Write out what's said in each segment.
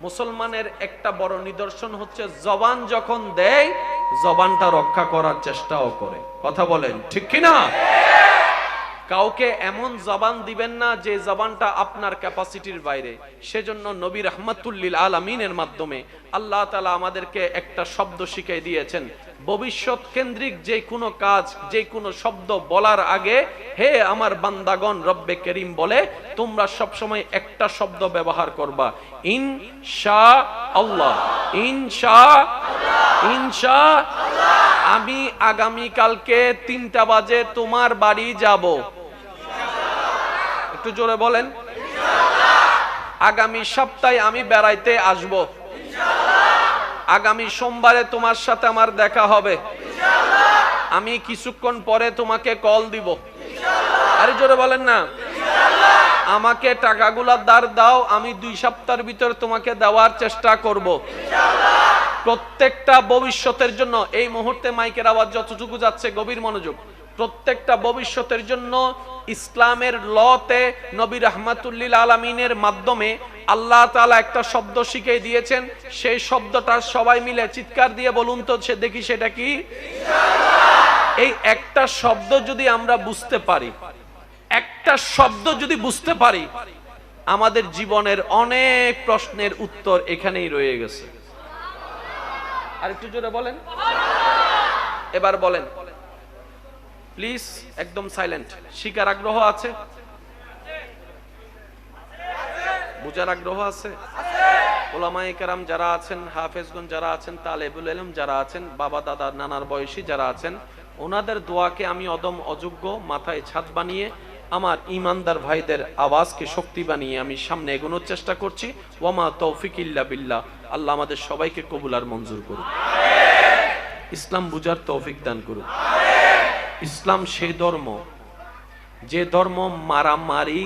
মুসলমানের একটা বড় নিদর্শন হচ্ছে, জবান যখন দেয়, জবানটা রক্ষা করার চেষ্টাও করে। কথা বলেন, ঠিক কিনা? কাউকে এমন জবান দিবেন না যে জবানটা আপনার ক্যাপাসিটির বাইরে। সেজন্য নবী রহমতুল্লিল আলমিনের মাধ্যমে আল্লাহ তালা আমাদেরকে একটা শব্দ শিখিয়ে দিয়েছেন ভবিষ্যৎ কেন্দ্রিক যে কোনো কাজ যে কোনো শব্দ বলার আগে হে আমার বান্দাগণ রব্বে করিম বলে তোমরা সবসময় একটা শব্দ ব্যবহার করবা। ইন শাহ আল্লাহ। ইনশা ইনশা আমি আগামী কালকে তিনটা বাজে তোমার বাড়ি যাব। একটু জোরে বলেন। আগামী সপ্তাহে আমি বেড়াইতে আসব। আগামী সোমবারে তোমার সাথে আমার দেখা হবে। আমি কিছুক্ষণ পরে তোমাকে কল দিব। আরে জোরে বলেন না। আমাকে টাকাগুলা দার দাও, আমি দুই সপ্তাহের ভিতর তোমাকে দেওয়ার চেষ্টা করব। প্রত্যেকটা ভবিষ্যতের জন্য এই মুহূর্তে মাইকের আওয়াজ যতটুকু যাচ্ছে গভীর মনোযোগ। প্রত্যেকটা ভবিষ্যতের জন্য ইসলামের লতে নবী রহমাতুল্লিল আলমিনের মাধ্যমে আল্লাহ তালা একটা শব্দ শিখিয়ে দিয়েছেন। সেই শব্দটা সবাই মিলে চিৎকার দিয়ে বলুন তো, সে দেখি সেটা কি? এই একটা শব্দ যদি আমরা বুঝতে পারি, একটা শব্দ যদি বুঝতে পারি, আমাদের জীবনের অনেক প্রশ্নের উত্তর এখানেই রয়ে গেছে। আর একটু জোরে বলেন। এবার বলেন। প্লিজ, একদম সাইলেন্ট শিকার আগ্রহ আছে? বুঝার আগ্রহ আছে? ওলামায়ে কেরাম যারা আছেন, হাফেজগণ যারা আছেন, তালেবুল এলম যারা আছেন, বাবা, দাদা, নানার বয়সী যারা আছেন, ওনাদের দোয়াকে আমি অদম অযোগ্য মাথায় ছাদ বানিয়ে, আমার ইমানদার ভাইদের আওয়াজকে শক্তি বানিয়ে আমি সামনে এগোনোর চেষ্টা করছি। ওয়ামা তৌফিক ইল্লা বিল্লাহ। আল্লাহ আমাদের সবাইকে কবুলার মঞ্জুর করুন ইসলাম বুঝার তৌফিক দান করুন ইসলাম সেই ধর্ম, যে ধর্ম মারামারি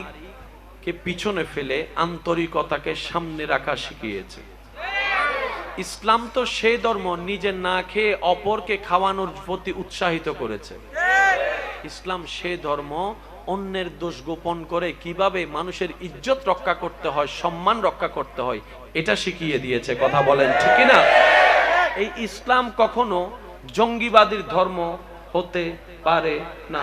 কে পিছনে ফেলে আন্তরিকতাকে সামনে রাখা শিখিয়েছে। ইসলাম তো সেই ধর্ম, নিজে না খেয়ে অপরকে খাওয়ানোর প্রতি উৎসাহিত করেছে। ইসলাম সে ধর্ম, অন্যের দোষ গোপন করে কীভাবে মানুষের ইজ্জত রক্ষা করতে হয়, সম্মান রক্ষা করতে হয়, এটা শিখিয়ে দিয়েছে। কথা বলেন ঠিক না এই ইসলাম কখনো জঙ্গিবাদীর ধর্ম হতে পারে না।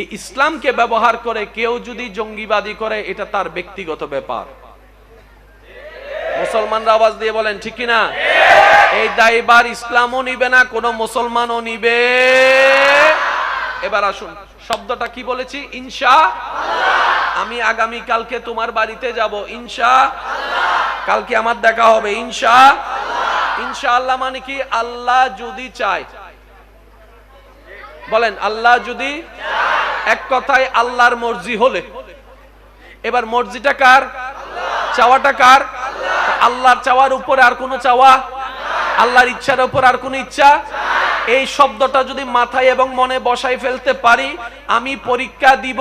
এই ইসলামকে ব্যবহার করে কেউ যদি জঙ্গিবাদী করে, এটা তার ব্যক্তিগত ব্যাপার। মুসলমানরা আওয়াজ দিয়ে বলেন, ঠিক না এই দায়বার ইসলামও নিবে না, কোন মুসলমানও নিবে। এবার আসুন, শব্দটা কি বলেছি? ইনশা আমি আগামী কালকে তোমার বাড়িতে যাব। ইনশা কালকে আমার দেখা হবে। ইনশা ইনশা আল্লাহ মানে কি? আল্লাহ যদি চায়। বলেন, আল্লাহ যদি এক কথায় আল্লাহর মর্জি হলে, এবার মর্জিটা কার? চাওয়াটা কার? আল্লাহর চাওয়ার উপরে আর কোনো চাওয়া, আল্লাহর ইচ্ছার উপর আর কোনো ইচ্ছা এই শব্দটা যদি মাথায় এবং মনে বসাই ফেলতে পারি, আমি পরীক্ষা দিব,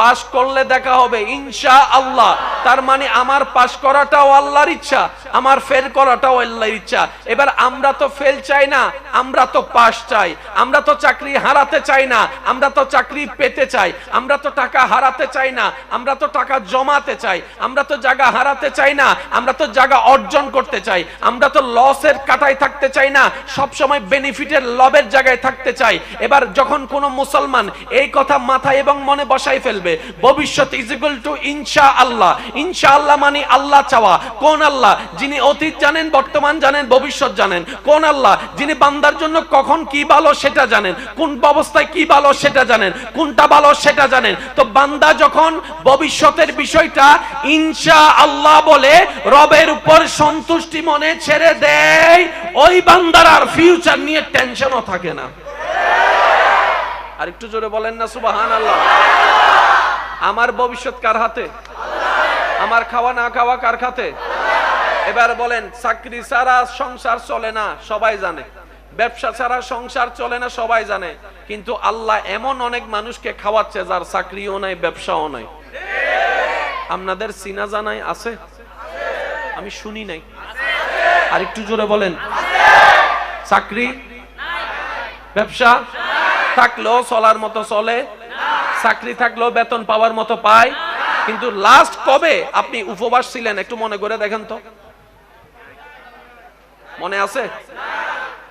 পাশ করলে দেখা হবে ইনশা আল্লাহ তার মানে আমার পাশ করাটাও আল্লাহর ইচ্ছা, আমার ফেল করাটাও আল্লাহর ইচ্ছা। এবার আমরা তো ফেল চাই না, আমরা তো পাশ চাই। আমরা তো চাকরি হারাতে চাই না, আমরা তো চাকরি পেতে চাই। আমরা তো টাকা হারাতে চাই না, আমরা তো টাকা জমাতে চাই। আমরা তো জায়গা হারাতে চাই না, আমরা তো জায়গা অর্জন করতে চাই। আমরা তো লসের কাটায় থাকতে চাই না সব সময় বেনিফিটের লবের জায়গায় থাকতে চাই। এবার যখন কোন মুসলমান এই কথা মাথায় এবং মনে বসাই ফেলবে, ভবিষ্যৎ ইজ ইকুয়াল টু ইনশা আল্লাহ ইনশা আল্লাহ মানে আল্লাহ চাওয়া। কোন আল্লাহ? যিনি অতীত জানেন, বর্তমান জানেন, ভবিষ্যৎ জানেন। কোন আল্লাহ? যিনি বান্দার জন্য কখন কি ভালো সেটা জানেন। কোন অবস্থায় কি ভালো সেটা জানেন। কোনটা ভালো সেটা জানেন। তো বান্দা যখন ভবিষ্যতের বিষয়টা ইনশা আল্লাহ বলে, রবের উপর সন্তুষ্টি মনে ছেড়ে দেয়, ওই বান্দার আর ফিউচার নিয়ে টেনশনও থাকে না। আর একটু জোরে বলেন না সুবাহান আল্লাহ আমার ভবিষ্যৎ কার হাতে? আমার খাওয়া না খাওয়া কার খাতে? এবার বলেন, চাকরি ছাড়া সংসার চলে না, সবাই জানে। ব্যবসা ছাড়া সংসার চলে না, সবাই জানে। কিন্তু আল্লাহ এমন অনেক মানুষকে খাওয়াচ্ছে যার চাকরিও নাই, ব্যবসাও নাই। আপনাদের চিনা জানাই আছে? আমি শুনি নাই। আর একটু জোরে বলেন। চাকরি ব্যবসা থাকলেও চলার মতো চলে, চাকরি থাকলেও বেতন পাওয়ার মতো পায়, কিন্তু লাস্ট কবে আপনি উপবাস ছিলেন একটু মনে করে দেখেন তো। মনে আছে?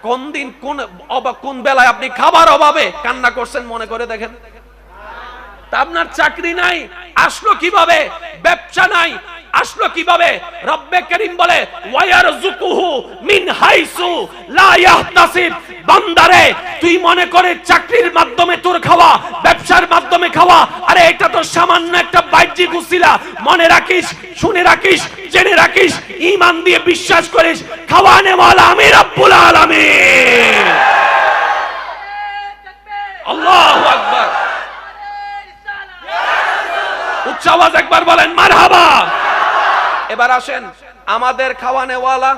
কোন দিন, কোন কোন বেলায় আপনি খাবার অভাবে কান্না করছেন মনে করে দেখেন? আপনার চাকরি নাই, আসলো কীভাবে? ব্যবসা নাই আসলো কীভাবে? রব্বে করিম বলে, ওয়ায়ারযুকুহু মিন হাইসু লা ইয়াহতাসিব। বান্দারে, তুই মনে করে চাকরির মাধ্যমে তোর খাওয়া, ব্যবসার মাধ্যমে খাওয়া, আরে এটা তো সামান্য একটা বাহ্যিক উসিলা। মনে রাখিস, শুনে রাখিস, জেনে রাখিস, ঈমান দিয়ে বিশ্বাস করিস খাওয়ানে ওয়ালা আমি রব্বুল আলামিন। আল্লাহু আকবার। উচ্চ আওয়াজ একবার বলেন, মারহাবা। এবার আসেন, আমাদের খাওয়ানেওয়ালা।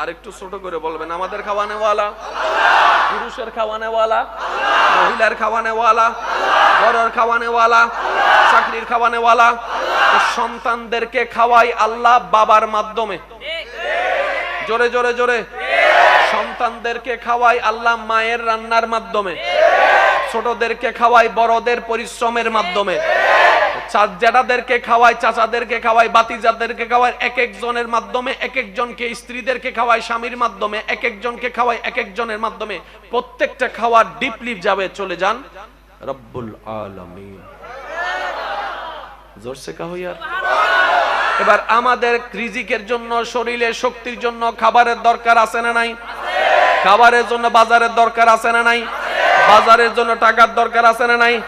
আর একটু ছোট করে বলবেন, আমাদের খাওয়ানেওয়ালা? পুরুষের খাওয়ানেওয়ালা? মহিলার খাওয়ানেওয়ালা? বড়র খাওয়ানেওয়ালা? চাকরির খাওয়ানেওয়ালা? সন্তানদেরকে খাওয়াই আল্লাহ বাবার মাধ্যমে। জোরে জোরে জোরে। সন্তানদেরকে খাওয়াই আল্লাহ মায়ের রান্নার মাধ্যমে। ছোটদেরকে খাওয়াই বড়দের পরিশ্রমের মাধ্যমে। চা- জ্যাঠাদেরকে খাওয়াই, চাচাদেরকে খাওয়াই, বাতিজাদেরকে খাওয়াই এক একজনের মাধ্যমে এক একজনকে স্ত্রীদেরকে খাওয়াই, স্বামীর মাধ্যমে এক একজনকে খাওয়াই এক একজনের মাধ্যমে প্রত্যেকটা খাওয়া ডিপলি যাবে, চলে যান। রব্বুল আলামিন। জোরসে কাহো ইয়ার এবার আমাদের রিজিকের জন্য শরীরে শক্তির জন্য খাবারের দরকার আছে না নাই? খাবারের জন্য বাজারের দরকার আছে না নাই? বাজারের জন্য টাকার দরকার আছে না নাই?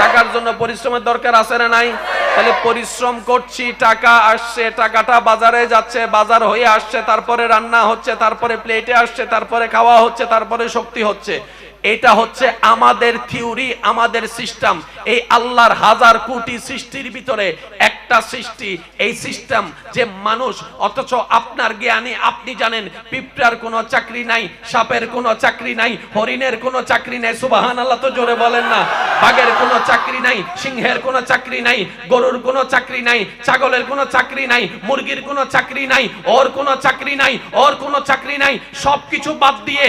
টাকার জন্য পরিশ্রমের দরকার আছে না নাই? তাহলে পরিশ্রম করছি, টাকা আসছে, টাকাটা বাজারে যাচ্ছে, বাজার হয়ে আসছে, তারপরে রান্না হচ্ছে, তারপরে প্লেটে আসছে, তারপরে খাওয়া হচ্ছে, তারপরে শক্তি হচ্ছে। এটা হচ্ছে আমাদের থিওরি আমাদের সিস্টেম এই আল্লাহর হাজার কোটি সৃষ্টির ভিতরে একটা সৃষ্টি এই সিস্টেম যে মানুষ অথচ আপনার জ্ঞানে আপনি জানেন পিঁপড়ার কোনো চাকরি নাই সাপের কোনো চাকরি নাই হরিণের কোনো চাকরি নাই সুবাহান আল্লাহ তো জোরে বলেন না বাঘের কোনো চাকরি নাই সিংহের কোনো চাকরি নাই গরুর কোনো চাকরি নাই ছাগলের কোনো চাকরি নাই মুরগির কোনো চাকরি নাই ওর কোনো চাকরি নাই ওর কোনো চাকরি নাই সবকিছু বাদ দিয়ে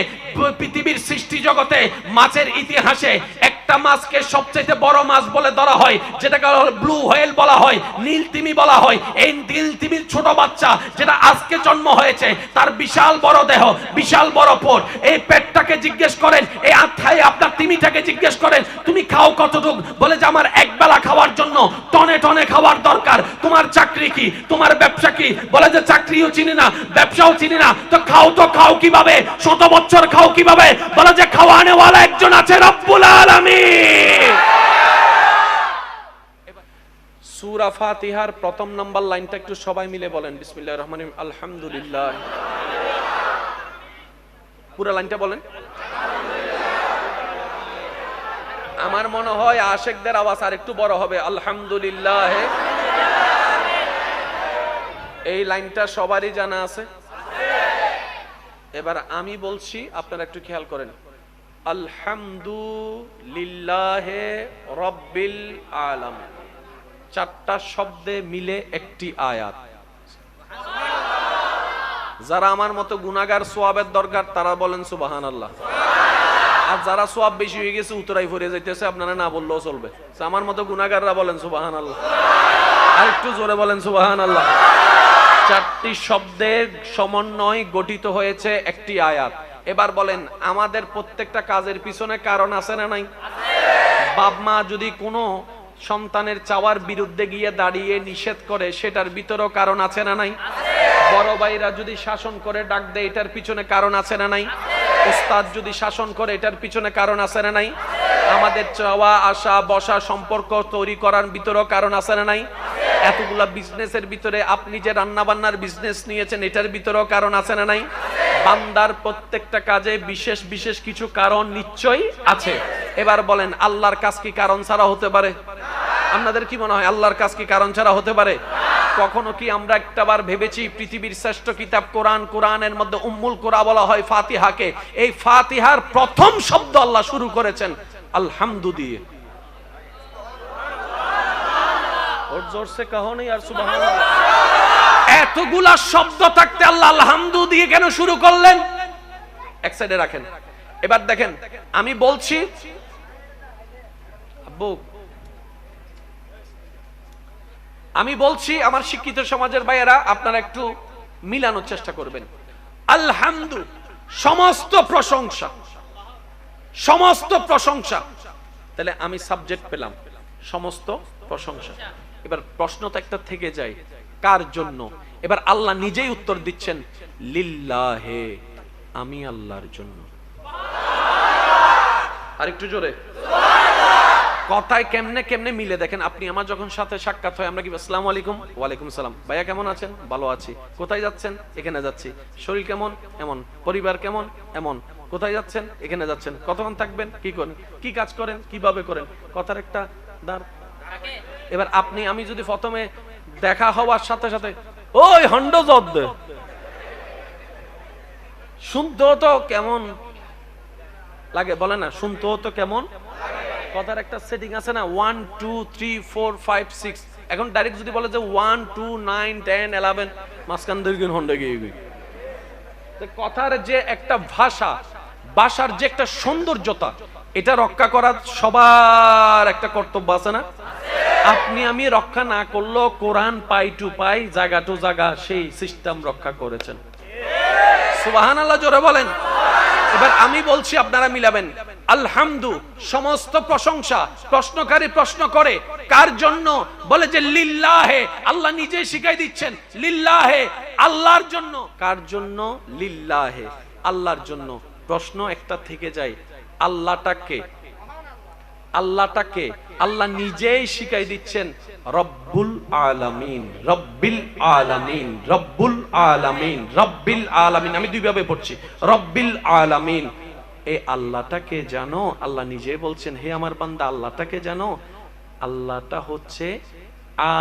পৃথিবীর সৃষ্টি জগতে মাছের ইতিহাসে একটা মাছকে সবচেয়ে বড় মাছ বলে ধরা হয়, যেটাকে ব্লু হোয়েল বলা হয়, নীল তিমি বলা হয়। এই নীল তিমির ছোট বাচ্চা যেটা আজকে জন্ম হয়েছে, তার বিশাল বড় দেহ, বিশাল বড় পোট এই পেটটাকে জিজ্ঞেস করেন এই আত্মায় আপনার তিমিটাকে জিজ্ঞেস করেন, তুমি খাও কতটুক? বলে যে, আমার এক বেলা খাওয়ার জন্য টনে টনে খাওয়ার দরকার। তোমার চাকরি কি? তোমার ব্যবসা কি? বলে যে, চাকরিও চিনি না, ব্যবসাও চিনি না। তো খাও তো খাও কীভাবে? শত বছর খাও কীভাবে? বলে যে খাওয়ানেওয়ালা একজন আছে রব্বুল আলামিন। সূরা ফাতিহার প্রথম নাম্বার লাইনটা একটু সবাই মিলে বলেন, বিসমিল্লাহির রহমানির রহিম, আলহামদুলিল্লাহ। পুরো লাইনটা বলেন। আমার মনে হয় আশেকদের আওয়াজ আর একটু বড় হবে, আলহামদুলিল্লাহ। এই লাইনটা সবারই জানা আছে। এবার আমি বলছি, আপনারা একটু খেয়াল করেন। আলহামদুলিল্লাহ রব্বিল আলাম চারটা শব্দে মিলে একটি আয়াত। যারা আমার মতো গুনাগার সোয়াবের দরকার, তারা বলেন সুবাহান আল্লাহ আর যারা সোয়াব বেশি হয়ে গেছে উতরাই ফুরে যাইতেছে, আপনারা না বললেও চলবে। আমার মতো গুনাগাররা বলেন সুবাহান আল্লাহ আর একটু জোরে বলেন সুবাহান আল্লাহ চারটি শব্দের সমন্বয় গঠিত হয়েছে একটি আয়াত। এবার বলেন, আমাদের প্রত্যেকটা কাজের পিছনে কারণ আছে না নাই? বাপ মা যদি কোনো সন্তানের চাওয়ার বিরুদ্ধে গিয়ে দাঁড়িয়ে নিষেধ করে, সেটার ভিতরেও কারণ আছে না নাই? বড় ভাইরা যদি শাসন করে, ডাক দেয়, এটার পিছনে কারণ আছে না নাই? ওস্তাদ যদি শাসন করে, এটার পিছনে কারণ আছে না নাই? আমাদের চাওয়া, আশা, বসা, সম্পর্ক তৈরি করার ভিতরেও কারণ আছে না নাই? এতগুলা বিজনেসের ভিতরে আপনি যে রান্না বান্নার বিজনেস নিয়েছেন, এটার ভিতরেও কারণ আছে না নাই? বান্দার প্রত্যেকটা কাজে বিশেষ বিশেষ কিছু কারণ নিশ্চয়ই আছে। এবার বলেন, আল্লাহর কাজ কি কারণ ছাড়া হতে পারে? আপনাদের কি মনে হয়, আল্লাহর কাজ কি কারণ ছাড়া হতে পারে? কখনো কি আমরা একটাবার ভেবেছি পৃথিবীর শ্রেষ্ঠ কিতাব কোরআন, কোরআনের মধ্যে উম্মুল কোরআ বলা হয় ফাতিহাকে? এই ফাতিহার প্রথম শব্দ আল্লাহ শুরু করেছেন আলহামদু দিয়ে জোরসে কাহো নেই আর সুবহানাল্লাহ। এতগুলা শব্দ থাকতে আল্লাহ আলহামদু দিয়ে কেন শুরু করলেন? এক সাইডে রাখেন। এবার দেখেন, আমি বলছি আমি বলছি আমার শিক্ষিত সমাজের ভাইয়েরা, আপনারা একটু মিলানোর চেষ্টা করবেন। আলহামদু, সমস্ত প্রশংসা সমস্ত প্রশংসা। তাহলে আমি সাবজেক্ট পেলাম, সমস্ত প্রশংসা। এবার প্রশ্ন তো একটা থেকে যায় কার জন্য? এবার আল্লাহ নিজেই উত্তর দিচ্ছেন, লিল্লাহে, আমি আল্লাহর জন্য। আর একটু জোরে। কথায় কেমনে কেমনে মিলে? দেখেন, আপনি আমার যখন সাথে সাক্ষাৎ হয়, আমরা কি, আসসালামু আলাইকুম। ওয়ালাইকুম সালাম। ভাইয়া কেমন আছেন? ভালো আছি। কোথায় যাচ্ছেন? এখানে যাচ্ছি। শরীর কেমন? এমন। পরিবার কেমন? এমন। কোথায় যাচ্ছেন? এখানে যাচ্ছেন। কতক্ষণ থাকবেন? কি করেন কি কাজ করেন? কীভাবে করেন? কথার একটা দাঁড় এবার আপনি, আমি যদি প্রথমে দেখা হওয়ার সাথে সাথে, ওই হন্ড জদ শুনতেও তো কেমন লাগে, বলে না, শুনতেও তো কেমন? কথার একটা সেটিং আছে না one two three four five six এখন ডাইরেক্ট যদি বলে যে one two nine ten eleven মাঝখান দীর্ঘ হন্ডে গিয়ে কথার যে একটা ভাষা, ভাষার যে একটা সৌন্দর্যতা এটা রক্ষা করা সবার একটা কর্তব্য আছে না? আপনি আমি রক্ষা না করলেও কোরআন পাই টু পাই, জায়গা টু জায়গা সেই সিস্টেম রক্ষা করেছেন। সুবাহান আল্লাহ জোরে বলেন। এবার আমি বলছি, আপনারা মিলাবেন। আলহামদু, সমস্ত প্রশংসা, প্রশ্নকারী প্রশ্ন করে, কার জন্য? বলে যে লিল্লাহে, আল্লাহ নিজেই শিখাই দিচ্ছেন, লিল্লাহে, আল্লাহর জন্য। কার জন্য? লিল্লাহে, আল্লাহর জন্য। প্রশ্ন একটা থেকে যায় আল্লাহটাকে। আল্লাহটাকে আল্লাহ নিজেই শিখাই দিচ্ছেন, রব্বুল আলামিন, রব্বিল আলামিন, রব্বুল আলামিন, রব্বিল আলামিন। আমি দুইভাবে পড়ছি, রব্বিল আলামিন। এই আল্লাহটাকে জানো, আল্লাহ নিজে বলছেন, হে আমার বান্দা, আল্লাহটাকে জানো, আল্লাহটা হচ্ছে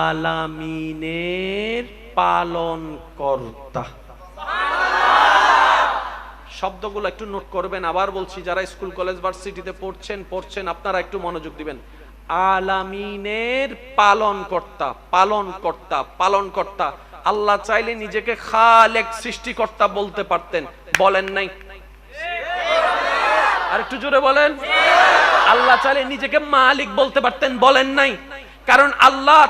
আলামিনের পালন কর্তা শব্দগুলো একটু নোট করবেন। আবার বলছি, যারা স্কুল, কলেজ, ভার্সিটিতে পড়ছেন পড়ছেন, আপনারা একটু মনোযোগ দিবেন। আলামিনের পালন কর্তা পালন কর্তা পালন কর্তা আল্লাহ চাইলে নিজেকে খালেক সৃষ্টিকর্তা বলতে পারতেন। বলেন নাই? আর একটু জোরে বলেন। আল্লাহ চাইলে নিজেকে মালিক বলতে পারতেন। বলেন নাই? কারণ আল্লাহ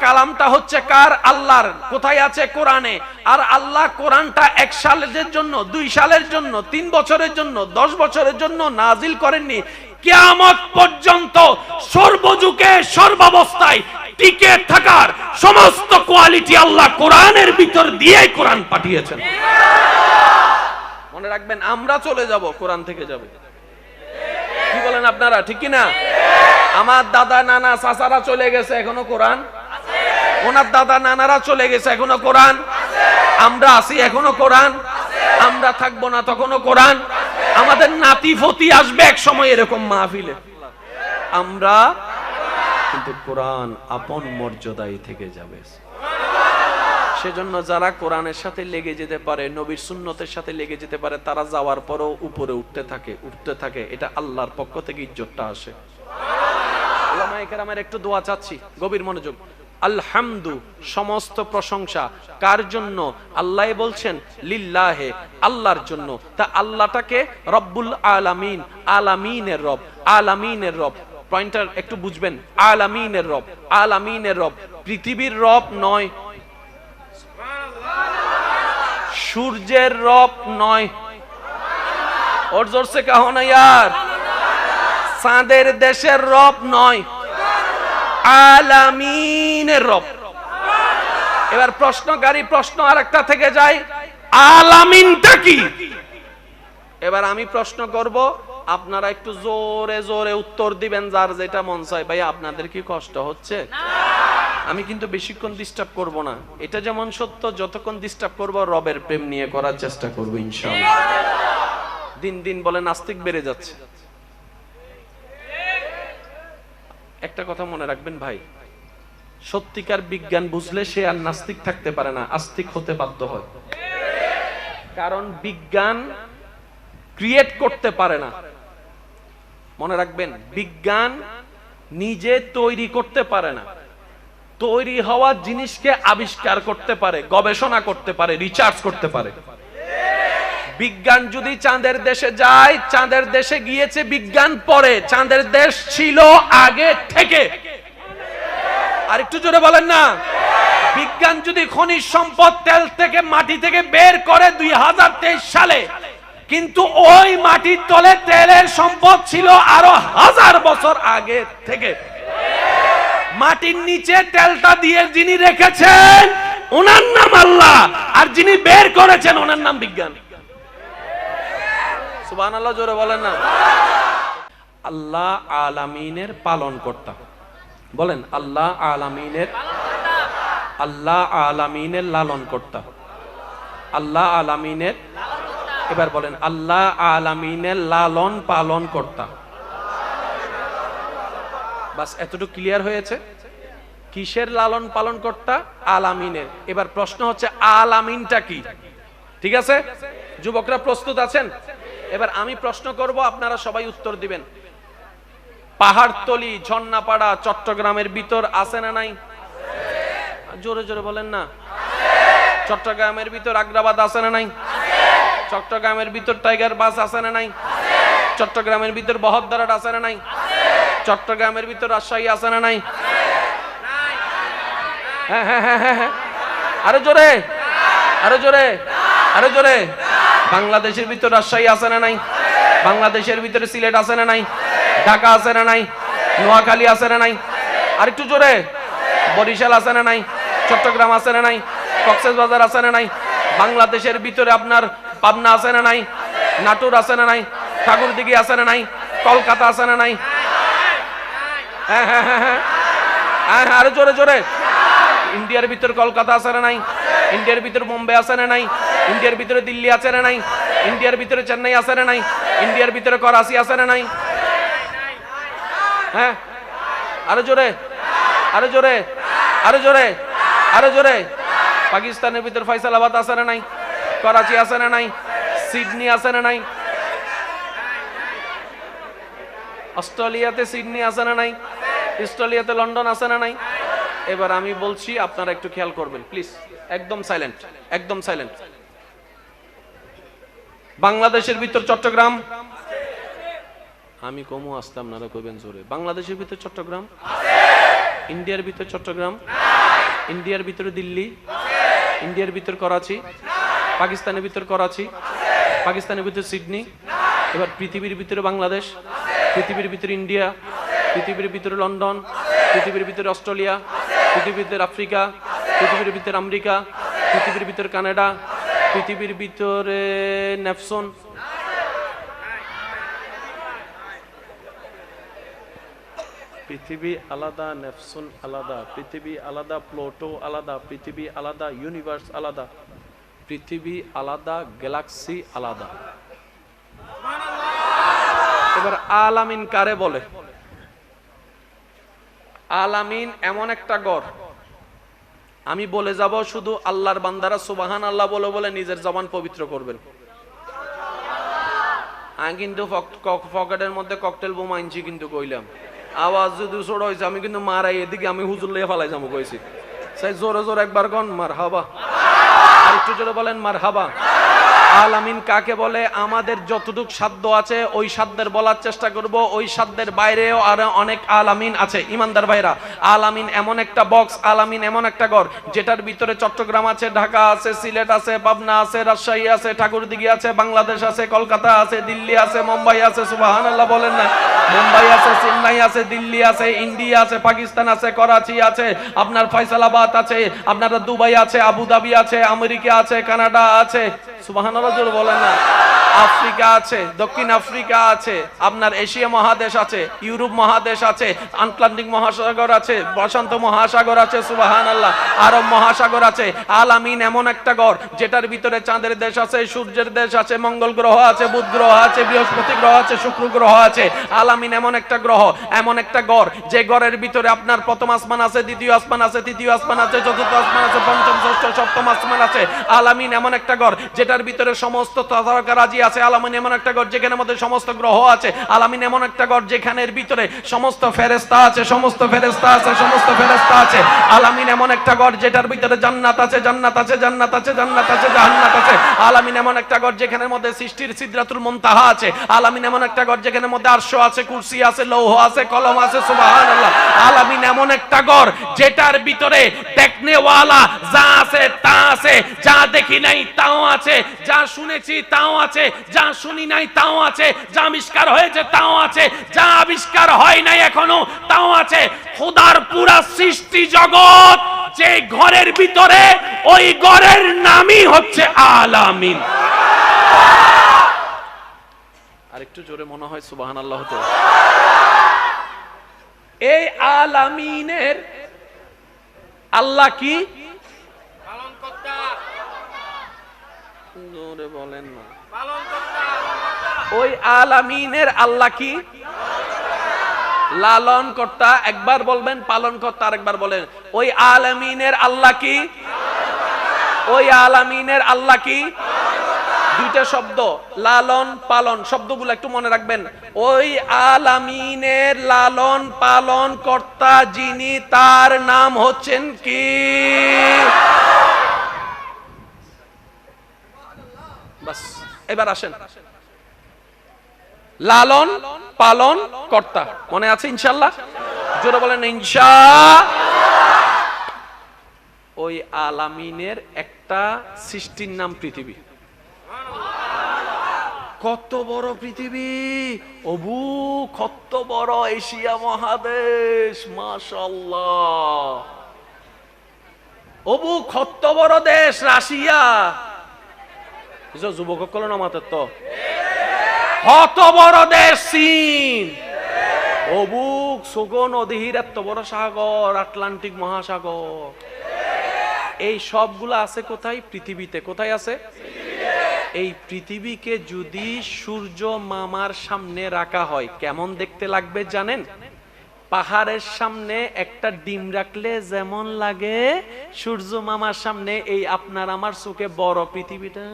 কালামটা হচ্ছে কার? আল্লাহর। কোথায় আছে? কোরআনে। আর আল্লাহ কোরআনটা এক সালের জন্য, দুই সালের জন্য, তিন বছরের জন্য, দশ বছরের জন্য নাজিল করেননি। কিয়ামত পর্যন্ত সর্বযুগে, সর্বাবস্থায় টিকে থাকার সমস্ত কোয়ালিটি আল্লাহ কোরআনের ভিতর দিয়ে কোরআন পাঠিয়েছেন। মনে রাখবেন, আমরা চলে যাব, কোরআন থেকে যাবে। কি বলেন আপনারা, ঠিক কি না? আমার দাদা, নানা, চাচারা চলে গেছে এখনও কোরআন। ওনার দাদা, নানারা চলে গেছে এখনও কোরআন। আমরা আছি এখনও কোরআন। আমরা থাকব না তখনও কোরআন। আমাদের নাতি ফতি আসবে এক সময় এরকম মাহফিলে। আমরা কিন্তু কোরআন আপন মর্যাদায় থেকে যাবে। সেজন্য যারা কোরআনের সাথে লেগে যেতে পারে, নবীর সুন্নতের সাথে লেগে যেতে পারে, তারা যাওয়ার পরও উপরে উঠতে থাকে উঠতে থাকে। এটা আল্লাহর পক্ষ থেকে ইজ্জতটা আসে। কেরামের একটু দোয়া চাচ্ছি, গভীর মনোযোগ। আলহামদু, সমস্ত প্রশংসা কার জন্য? আল্লাহ বলছেন, লিল্লাহে, আল্লাহর জন্য। তা আল্লাহটাকে রব্বুল আলামিন, আলামিনের রব আলামিনের রব। পয়েন্টার একটু বুঝবেন, আলামিনের রব আলামিনের রব। পৃথিবীর রব নয় সূর্যের রব নয়। ওর জোরসে কাহো না ইয়ার। চাঁদের দেশের রব নয়। আলামিনের রব। এবার প্রশ্নকারী প্রশ্ন আরেকটা থেকে যায়, আলামিনটা কি? এবার আমি প্রশ্ন করব, আপনারা একটু জোরে জোরে উত্তর দিবেন যার যেটা মন চায়। ভাই আপনাদের কি কষ্ট হচ্ছে? আমি কিন্তু বেশিক্ষণ ডিস্টার্ব করব না। এটা যেমন সত্য, যতক্ষণ ডিস্টার্ব করব, রবের প্রেম নিয়ে করার চেষ্টা করব, ইনশাআল্লাহ। দিন দিন বলে নাস্তিক বেড়ে যাচ্ছে। একটা কথা মনে রাখবেন ভাই, সত্যিকার বিজ্ঞান বুঝলে সে আর নাস্তিক থাকতে পারে না, আস্তিক হতে বাধ্য হয়। কারণ বিজ্ঞান ক্রিয়েট করতে পারে না। মনে রাখবেন, বিজ্ঞান নিজে তৈরি করতে পারে না। তৈরি হওয়া জিনিসকে আবিষ্কার করতে পারে, গবেষণা করতে পারে রিসার্চ করতে পারে। বিজ্ঞান যদি চাঁদের দেশে যায়, চাঁদের দেশে গিয়েছে বিজ্ঞান পরে, চাঁদের দেশ ছিল আগে থেকে। আর একটু জোরে বলেন না। বিজ্ঞান যদি খনিজ সম্পদ তেল থেকে, মাটি থেকে বের করে দুই হাজার তেইশ সালে, কিন্তু ওই মাটির তলে তেলের সম্পদ ছিল আরও হাজার বছর আগে থেকে। মাটির নিচে তেলটা দিয়ে যিনি রেখেছেন, ওনার নাম আল্লাহ। আর যিনি বের করেছেন, ওনার নাম বিজ্ঞান। সুবান আল্লাহ জোরে বলেন না। আল্লাহ আলামিনের পালন কর্তা বলেন, আল্লাহ আলামিনের আল্লাহ আলামিনের লালন কর্তা আল্লাহ আলামিনের এবার বলেন, আল্লাহ আলামিনের লালন পালন কর্তা বাস, এতটুকু ক্লিয়ার হয়েছে? কিসের লালন পালন কর্তা? আলামিনের। এবার প্রশ্ন হচ্ছে, আলামিনটা কি? ঠিক আছে? যুবকরা প্রস্তুত আছেন? এবার আমি প্রশ্ন করব, আপনারা সবাই উত্তর দিবেন। পাহাড়তলি, ঝর্ণাপাড়া, চট্টগ্রামের ভিতর আছে না নাই? জোরে জোরে বলেন না। চট্টগ্রামের ভিতর আগ্রাবাদ আছে না নাই? চট্টগ্রামের ভিতর টাইগার বাস আছে না নাই? চট্টগ্রামের ভিতর বহদ্দারাট আছে না নাই? চট্টগ্রামের ভিতর রাজশাহী আছে না নাই হ্যাঁ হ্যাঁ হ্যাঁ হ্যাঁ হ্যাঁ আরও জোরে আরও জোরে আরও জোরে বাংলাদেশের ভিতর রাজশাহী আছে না নাই বাংলাদেশের ভিতরে সিলেট আছে না নাই ঢাকা আছে না নাই নোয়াখালী আছে না নাই আরেকটু জোরে বরিশাল আছে না নাই চট্টগ্রাম আছে না নাই কক্সবাজার আছে না নাই বাংলাদেশের ভিতরে আপনার পাবনা আছে না নাই নাটোর আছে না নাই ঠাকুরদিঘি আছে না নাই কলকাতা আছে না নাই হ্যাঁ হ্যাঁ হ্যাঁ হ্যাঁ। হ্যাঁ আরও জোরে জোরে। ইন্ডিয়ার ভিতর কলকাতা আছে না নাই? ইন্ডিয়ার ভিতর বোম্বে আছে না নাই? ইন্ডিয়ার ভিতরে দিল্লি আছে না নাই? ইন্ডিয়ার ভিতরে চেন্নাই আছে না নাই? ইন্ডিয়ার ভিতরে করাচি আছে না নাই? হ্যাঁ? আরও জোরে। আরও জোরে। আরও জোরে। আরও জোরে। পাকিস্তানের ভিতর ফয়সালাবাদ আছে না নাই? করাচি আছে না নাই? সিডনি আছে না নাই? অস্ট্রেলিয়াতে সিডনি আছে না নাই? অস্ট্রেলিয়াতে লন্ডন আছে না নাই? এবার আমি বলছি, আপনারা একটু খেয়াল করবেন প্লিজ একদম সাইলেন্ট একদম সাইলেন্ট বাংলাদেশের ভিতর চট্টগ্রাম। আমি কমু আসতাম না কইবেন জোরে। বাংলাদেশের ভিতর চট্টগ্রাম? ইন্ডিয়ার ভিতর চট্টগ্রাম? ইন্ডিয়ার ভিতরে দিল্লি? ইন্ডিয়ার ভিতর করাচি? পাকিস্তানের ভিতর করাচি? পাকিস্তানের ভিতর সিডনি? এবার পৃথিবীর ভিতরে বাংলাদেশ? পৃথিবীর ভিতরে ইন্ডিয়া? পৃথিবীর ভিতরে লন্ডন, পৃথিবীর ভিতরে অস্ট্রেলিয়া, পৃথিবীর ভিতরে আফ্রিকা, পৃথিবীর ভিতরে আমেরিকা, পৃথিবীর ভিতরে কানাডা, পৃথিবীর ভিতরে নেপসন। পৃথিবী আলাদা, নেপসন আলাদা, পৃথিবী আলাদা, প্লোটো আলাদা, পৃথিবী আলাদা, ইউনিভার্স আলাদা, পৃথিবী আলাদা, গ্যালাক্সি আলাদা। এবার আলামিন কারে বলে? আলামিন এমন একটা গড়। আমি বলে যাব শুধু আল্লাহর বান্দারা সুবাহান আল্লাহ বলে বলে নিজের জবান পবিত্র করবেন। আমি কিন্তু ফক- পকেটের মধ্যে ককটেল বোমা আনছি কিন্তু কইলাম। আওয়াজ যদি ছোট হয়েছে আমি কিন্তু মারাই এদিকে, আমি হুজুর লিয়ে ফালাই যাব কইছি। সেই জোরে জোরে একবার গন মার হাবা আর একটু জোরে বলেন মার হাবা আলামিন কাকে বলে? আমাদের যতটুক সাধ্য আছে, ওই সাধ্যের বলার চেষ্টা করব। ওই সাধ্যের বাইরেও আরও অনেক আলামিন আছে। ইমানদার ভাইরা, আলামিন এমন একটা বক্স আলামিন এমন একটা ঘর, যেটার ভিতরে চট্টগ্রাম আছে, ঢাকা আছে, সিলেট আছে, পাবনা আছে, রাজশাহী আছে ঠাকুরদিঘি আছে, বাংলাদেশ আছে, কলকাতা আছে, দিল্লি আছে, মুম্বাই আছে সুবাহান আল্লাহ বলেন না। মুম্বাই আছে, চেন্নাই আছে, দিল্লি আছে, ইন্ডিয়া আছে, পাকিস্তান আছে, করাচি আছে, আপনার ফয়সালাবাদ আছে, আপনার দুবাই আছে, আবুধাবি আছে, আমেরিকা আছে, কানাডা আছে। বলেন না। আফ্রিকা আছে, দক্ষিণ আফ্রিকা আছে, আপনার এশিয়া মহাদেশ আছে, ইউরোপ মহাদেশ আছে, আটলান্টিক মহাসাগর আছে মহাসাগর আছে সুবাহান আল্লাহ আরব মহাসাগর আছে এমন একটা গড়, যেটার ভিতরে চাঁদের দেশ আছে, সূর্যের দেশ আছে, মঙ্গল গ্রহ আছে, বুধ গ্রহ আছে, বৃহস্পতি গ্রহ আছে, শুক্র গ্রহ আছে। আলামিন এমন একটা গ্রহ, এমন একটা গড়, যে গড়ের ভিতরে আপনার প্রথম আসমান আছে, দ্বিতীয় আসমান আছে, তৃতীয় আসমান আছে, চতুর্থ আসমান আছে, পঞ্চম, ষষ্ঠ, সপ্তম আসমান আছে। আলামিন এমন একটা গড় যেটার ভিতরে সমস্ত তারকারাজি আছে। আলামিন এমন একটা ঘর যেখানে মধ্যে সমস্ত গ্রহ আছে। আলামিন এমন একটা ঘর যেখানের ভিতরে সমস্ত ফেরেস্তা আছে, সমস্ত ফেরেস্তা আছে, সমস্ত ফেরেস্তা আছে। আলামিন এমন একটা ঘর যেটার ভিতরে জান্নাত আছে জান্নাত আছে জান্নাত আছে জান্নাত আছে, জাহান্নাত আছে। আলামিন এমন একটা ঘর যেখানের মধ্যে সৃষ্টির সিদরাতুল মুনতাহা আছে। আলামিন এমন একটা ঘর যেখানের মধ্যে আরশ আছে, কুরসি আছে, লৌহ আছে, কলম আছে, সুবহানাল্লাহ। আলামিন এমন একটা ঘর যেটার ভিতরে দেখনেওয়ালা যা আছে তা আছে, যা দেখি নাই তাও আছে। যা শুনেছি তাও আছে যা শুনি নাই তাও আছে যা আবিষ্কার হয়েছে তাও আছে যা আবিষ্কার হয় নাই এখনও তাও আছে। খোদার পুরা সৃষ্টি জগৎ যে ঘরের ভিতরে ওই ঘরের নামই হচ্ছে আলামিন। আর একটু জোরে মনে হয় সুবাহান আল্লাহ তো। এই আলামিনের আল্লাহ কি? জোরে বলেন না। ওই আলামিনের আল্লাহ কি? লালন কর্তা একবার বলবেন পালন কর্তা আরেকবার বলেন। ওই আলামিনের আল্লাহ কি? ওই আলামিনের আল্লাহ কি? দুইটা শব্দ লালন পালন শব্দগুলো একটু মনে রাখবেন। ওই আলামিনের লালন পালন কর্তা যিনি তার নাম হচ্ছেন কি? এবার আসেন। লালন, পালন, কর্তা। মনে আছে ইনশাল্লাহ জোরে বলেন, ইনশা। ওই আলামিনের একটা সৃষ্টির নাম পৃথিবী। কত বড় পৃথিবী? অবু, কত বড় এশিয়া মহাদেশ মাশাল্লাহ অবু, কত বড় দেশ? রাশিয়া। এসব যুবক কল নামাতে তো কত বড় দেশ অবুক এত বড় সাগর, আটলান্টিক মহাসাগর। এই সবগুলো আছে কোথায়? পৃথিবীতে। কোথায় আছে? এই পৃথিবীকে যদি সূর্য মামার সামনে রাখা হয়, কেমন দেখতে লাগবে জানেন? পাহাড়ের সামনে একটা ডিম রাখলে যেমন লাগে, সূর্য মামার সামনে এই আপনার আমার চোখে বড় পৃথিবীটা।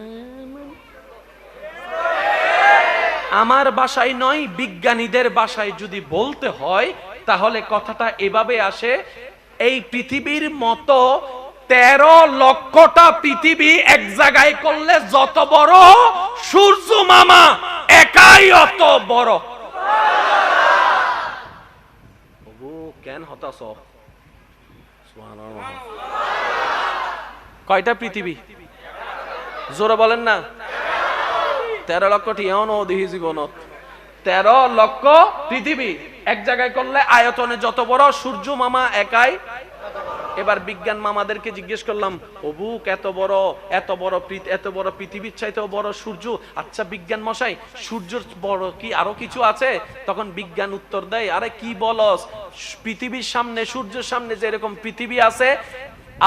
আমার বাসায় নয়, বিজ্ঞানীদের বাসায় যদি বলতে হয়, তাহলে কথাটা এভাবে আসে, এই পৃথিবীর মতো তেরো লক্ষটা পৃথিবী এক জায়গায় করলে যত বড়, সূর্য মামা একাই অত বড়। কেন হতাশ কয়টা পৃথিবী? জোরে বলেন না। তেরো লক্ষটি এমন অধিহি জীবনত। তেরো লক্ষ পৃথিবী। এক জায়গায় করলে আয়তনে যত বড় সূর্য মামা একাই এবার বিজ্ঞান মামাদেরকে জিজ্ঞেস করলাম অবুক এত বড় এত বড় এত বড় পৃথিবীর চাইতেও বড় সূর্য? আচ্ছা বিজ্ঞান মশাই, সূর্যের বড় কি আরও কিছু আছে? তখন বিজ্ঞান উত্তর দেয়, আরে কি বলস? পৃথিবীর সামনে, সূর্যের সামনে যেরকম পৃথিবী আছে,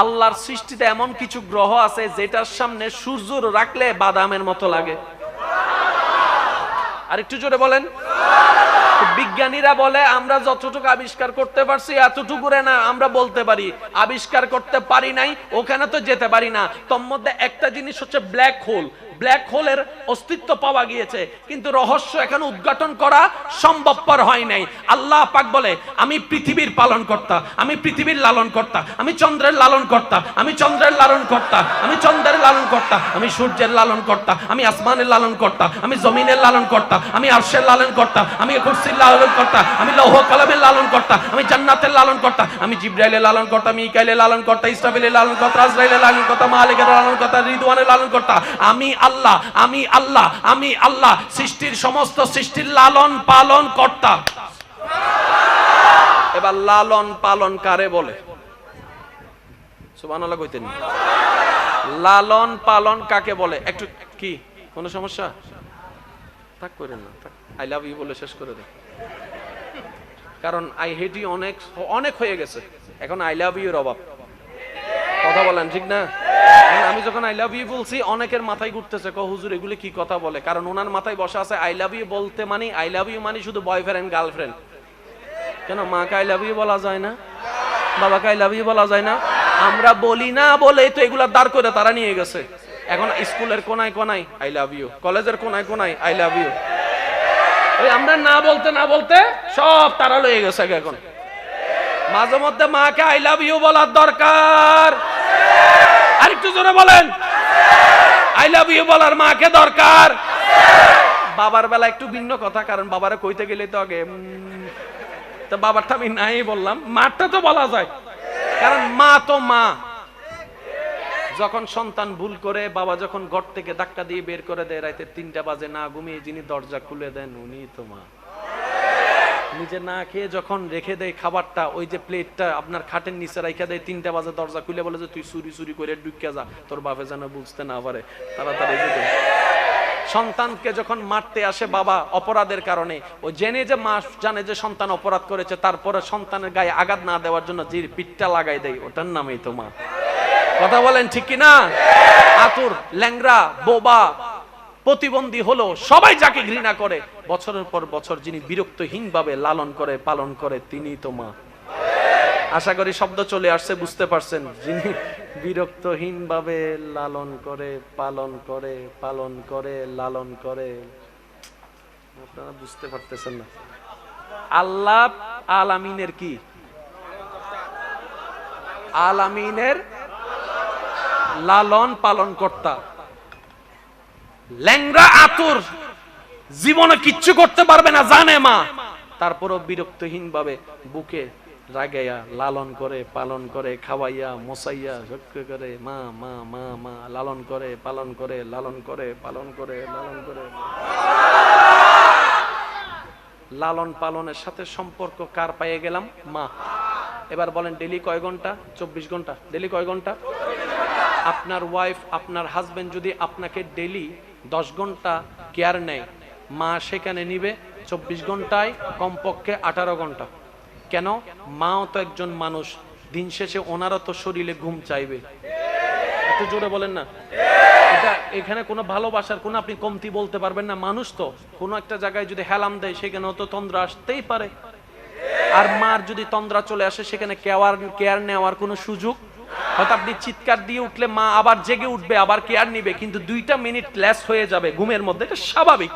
আল্লাহর সৃষ্টিতে এমন কিছু গ্রহ আছে যেটার সামনে সূর্য রাখলে বাদামের মতো লাগে। আর একটু জোরে বলেন। বিজ্ঞানীরা বলে, আমরা যতটুকু আবিষ্কার করতে পারছি, এতটুকু না, আমরা বলতে পারি। আবিষ্কার করতে পারি নাই, ওখানে তো যেতে পারি না। তোর মধ্যে একটা জিনিস হচ্ছে ব্ল্যাক হোল ব্ল্যাক হোলের অস্তিত্ব পাওয়া গিয়েছে কিন্তু রহস্য এখানে উদ্ঘাটন করা সম্ভবপর হয় নাই আল্লাহ পাক বলে আমি পৃথিবীর পালন কর্তা আমি পৃথিবীর লালন কর্তা আমি চন্দ্রের লালন কর্তা আমি চন্দ্রের লালন কর্তা আমি চন্দ্রের লালন কর্তা আমি সূর্যের লালন কর্তা আমি আসমানের লালন কর্তা আমি জমিনের লালন কর্তা আমি আর্শের লালন কর্তা আমি কুরসির লালন কর্তা আমি লৌহ কলমের লালন কর্তা আমি জান্নাতের লালন কর্তা আমি জিব্রাইলের লালন কর্তা আমি ইকাইলের লালন কর্তা ইসরাফিলের লালন কর্তা আজরাইলের লালন কর্তা মালিকের লালন কর্তা রিদওয়ানের লালন কর্তা আমি আল্লাহ, আমি আল্লাহ আমি আল্লাহ, সৃষ্টির সমস্ত সৃষ্টির লালন পালন কর্তা। এবার লালন পালন কারে বলে? লালন পালন কাকে বলে? একটু কি, কোনো সমস্যা? থাক করেন না আই লাভ ইউ বলে শেষ করে দেন কারণ আই হেট অনেক অনেক হয়ে গেছে। এখন আই লাভ ইউর অভাব। কথা বলেন, ঠিক না? আমি যখন আই লাভ ইউ বলছি, অনেকের মাথায় ঘুরতেছে ক হুজুর, এগুলি কি কথা বলে? কারণ ওনার মাথায় বসা আছে আই লাভ ইউ বলতে মানে আই লাভ ইউ মানে শুধু বয়ফ্রেন্ড গার্লফ্রেন্ড কেন, মাকে আই লাভ ইউ বলা যায় না? বাবাকে আই লাভ ইউ বলা যায় না? আমরা বলি না বলে তো এগুলা দাঁড় করে তারা নিয়ে গেছে। এখন স্কুলের কোনায় কোনায় আই লাভ ইউ কলেজের কোনায় কোনায় আই লাভ ইউ ওই আমরা না বলতে না বলতে সব তারা লয়ে গেছে এখন। মাঝে মধ্যে মাকে আই লাভ ইউ বলার দরকার। আরেকটু জোরে বলেন। আই লাভ ইউ বলার মাকে দরকার। বাবার বেলা একটু ভিন্ন কথা, কারণ বাবারে কইতে গেলে তো আগে তো বাবারটা আমি নাই বললাম। মারটা তো বলা যায়। কারণ মা তো মা। যখন সন্তান ভুল করে, বাবা যখন ঘর থেকে ধাক্কা দিয়ে বের করে দেয় রাতে তিনটা বাজে, না ঘুমিয়ে যিনি দরজা খুলে দেন, উনি তো মা। নিজে না খেয়ে যখন রেখে দেয় খাবারটা, ওই যে প্লেটটা আপনার খাটের নিচে রাখা দেয়, তিনটা বাজে দরজা খুলে বলে যে, তুই চুরি চুরি করে ঢুকিয়া যা, তোর বাপে যেন বুঝতে না পারে। তাড়াতাড়ি যেতে সন্তানকে যখন মারতে আসে বাবা অপরাধের কারণে, ও জেনে যে মা জানে যে সন্তান অপরাধ করেছে, তারপরে সন্তানের গায়ে আঘাত না দেওয়ার জন্য যে পিঠটা লাগাই দেয়, ওটার নামেই তো মা। কথা বলেন ঠিক কি না আতুর ল্যাংরা বোবা প্রতিবন্ধী হলো, সবাই যাকে ঘৃণা করে। বছরের পর বছর যিনি বিরক্তহীন ভাবে লালন করে, পালন করে, তিনি তো মা। আশা করি শব্দ চলে আসছে, বুঝতে পারছেন। যিনি বিরক্তহীন ভাবে লালন করে, পালন করে পালন করে, লালন করে, আপনারা বুঝতে পারতেছেন না। আল্লাহ আলামিনের কি? আলামিনের লালন পালন কর্তা ল্যাংরা আতুর জীবনে কিচ্ছু করতে পারবে না, জানে মা। তারপরও বিরক্তহীন ভাবে বুকে রাগাইয়া, লালন করে, পালন করে, খাওয়াইয়া মশাইয়া সক্য করে, মা মা মা মা, লালন করে, পালন করে, লালন করে, পালন করে, লালন করে। লালন পালনের সাথে সম্পর্ক কার পাইয়ে গেলাম? মা। এবার বলেন, ডেলি কয় ঘণ্টা? চব্বিশ ঘণ্টা। ডেলি কয় ঘণ্টা? আপনার ওয়াইফ আপনার হাজবেন্ড যদি আপনাকে ডেলি দশ ঘণ্টা কেয়ার নেয়। মা সেখানে নিবে চব্বিশ ঘন্টায়, কমপক্ষে আঠারো ঘণ্টা। কেন? মাও তো একজন মানুষ। দিন শেষে ওনারও তো শরীরে ঘুম চাইবে। একটু জোরে বলেন না। এটা এখানে কোনো ভালোবাসার, কোনো আপনি কমতি বলতে পারবেন না। মানুষ তো, কোনো একটা জায়গায় যদি হেলাম দেয় সেখানে তো তন্দ্রা আসতেই পারে। আর মার যদি তন্দ্রা চলে আসে, সেখানে কেয়ার কেয়ার নেওয়ার কোনো সুযোগ হয়তো আপনি চিৎকার দিয়ে উঠলে মা আবার জেগে উঠবে, আবার কেয়ার নিবে, কিন্তু দুইটা মিনিট লেস হয়ে যাবে ঘুমের মধ্যে, এটা স্বাভাবিক।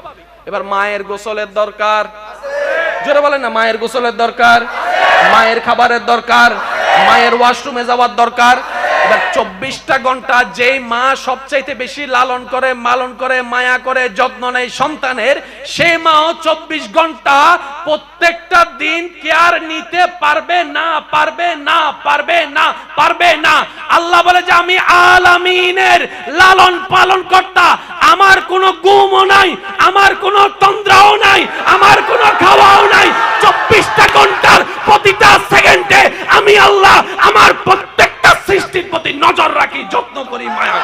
এবার মায়ের গোসলের দরকার। জোরে বলেন না, মায়ের গোসলের দরকার, মায়ের খাবারের দরকার, মায়ের ওয়াশরুমে যাওয়ার দরকার। চব্বিশটা ঘণ্টা যেই মা সবচাইতে বেশি লালন করে, মালন করে, মায়া করে, যত্ন নেয় সন্তানের, সে মাও চব্বিশ ঘণ্টা প্রত্যেকটা দিন কেয়ার নিতে পারবে না পারবে না পারবে না পারবে না। আল্লাহ বলে যে, আমি আলামিনের লালন পালন কর্তা। আমার কোনো গুমও নাই, আমার কোনো তন্দ্রাও নাই, আমার কোনো খাওয়াও নাই। চব্বিশটা ঘণ্টার প্রতিটা সেকেন্ডে আমি আল্লাহ আমার প্রত্যেক সৃষ্টির প্রতি নজর রাখি যত্ন করি মায়া